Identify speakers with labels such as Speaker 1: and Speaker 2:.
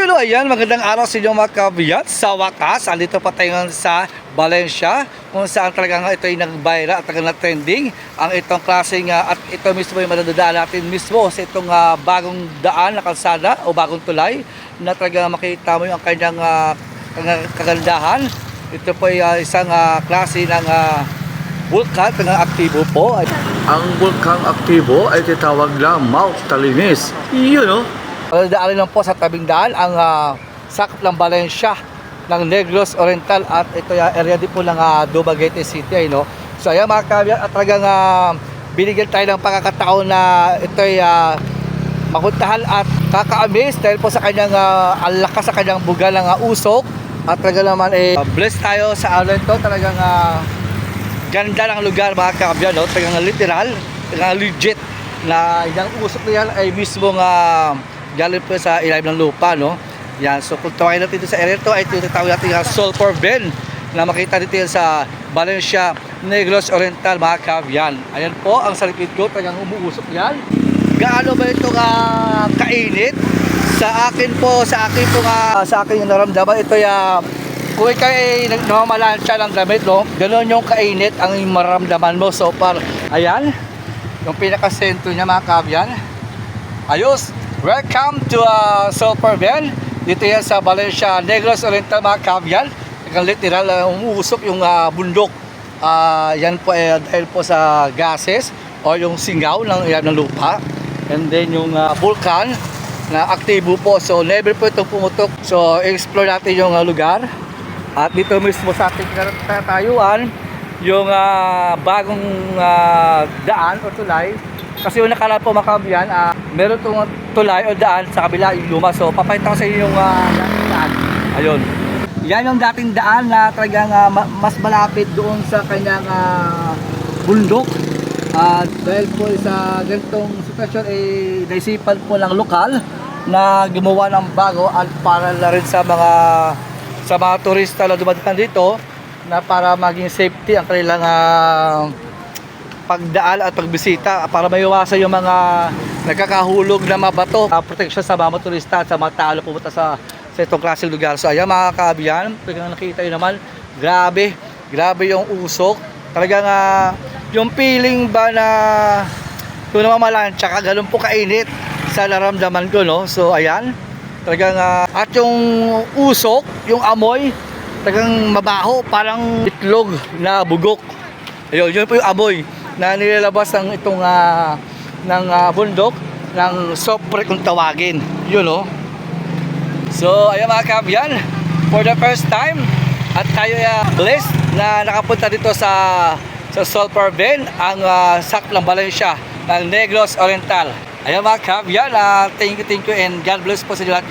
Speaker 1: Yun o, ayan, magandang araw sa inyo mga kabiyat. Sa wakas, andito pa tayo sa Valencia, kung saan talagang ito ay nag-viral at talagang trending ang itong klaseng ah, at ito mismo yung madadadaan natin mismo sa itong ah, bagong daan na kalsada o bagong tulay na talagang makita mo yung ang kanyang kag- kagandahan. Ito po ay ah, isang ah, klase ng ah, vulkan na aktibo po. Ang vulkan aktibo ay titawag na Mount Talinis. Yun o. Daanin lang po sa tabing daan ang ah, sakop ng Valencia ng Negros Oriental at ito yung area din po ng uh, Dumaguete City ay no. So ayan mga kabiyan at talagang ah, binigyan tayo ng pagkakataon na ito ay ah, makuntahan at kaka-amaze dahil po sa kanyang uh, ang lakas sa kanyang buga ng ah, usok at talaga naman eh blessed tayo sa araw ito talagang ah, ganda ng lugar mga kabiyan no? talagang literal talagang legit na yung usok na yan ay mismo nga galing po sa ilalim ng lupa no? Yan so kung tawagin natin dito sa area ito ay tinatawag natin ang sulfur bin na makita dito sa Valencia Negros Oriental mga kabiyan ayan po ang sa ko talagang umuusok yan. Gaano ba ito ka kainit? Sa akin po sa akin po nga sa akin yung naramdaman ito ya kung ikaw ay namamalansya ng damit no? Ganoon yung kainit ang maramdaman mo so far. Ayan yung pinaka-sentro niya mga kabyan ayos welcome to uh, Sulphur Ben dito yan sa Valencia Negros Oriental mga Talagang literal uh, umuusok yung uh, bundok. Ah, yan po eh, dahil po sa gases o yung singaw ng, yan, ng lupa. And then yung uh, vulkan na aktibo po. So never po itong pumutok. So explore natin yung uh, lugar. At dito mismo sa ating tatayuan yung ah, bagong ah, daan o tulay kasi yung nakala po makabiyan uh, meron itong tulay o daan sa kabila yung luma. So papakita ko sa inyo yung uh, daan. Ayun. Yan yung dating daan na talagang ah, ma- mas malapit doon sa kanyang ah, bundok. At dahil po sa ganitong sitwasyon ay naisipan po ng lokal na gumawa ng bago at para na rin sa mga sa mga turista na dumadaan dito na para maging safety ang kanilang ah, pagdaan at pagbisita para maiwasan yung mga nagkakahulog na mga bato. Uh, protection sa mga turista at sa mga na pumunta sa, sa itong klaseng lugar. So ayan mga kaabiyan, talagang nakita yun naman, grabe, grabe yung usok. Talagang ah, yung feeling ba na kung namamalansya ka, ganun po kainit sa naramdaman ko, no? So ayan, talagang ah, at yung usok, yung amoy, talagang mabaho, parang itlog na bugok. Ayun, yun po yung amoy na nilalabas ng itong ah, ng ah, bundok ng sopre kung tawagin. Yun oh. So, ayan mga kabyan, for the first time at tayo ay blessed na nakapunta dito sa sa Sulphur Ben, ang uh, Saklang Valencia ng Negros Oriental. Ayan mga kabyan, ah, thank you, thank you and God bless po sa lahat.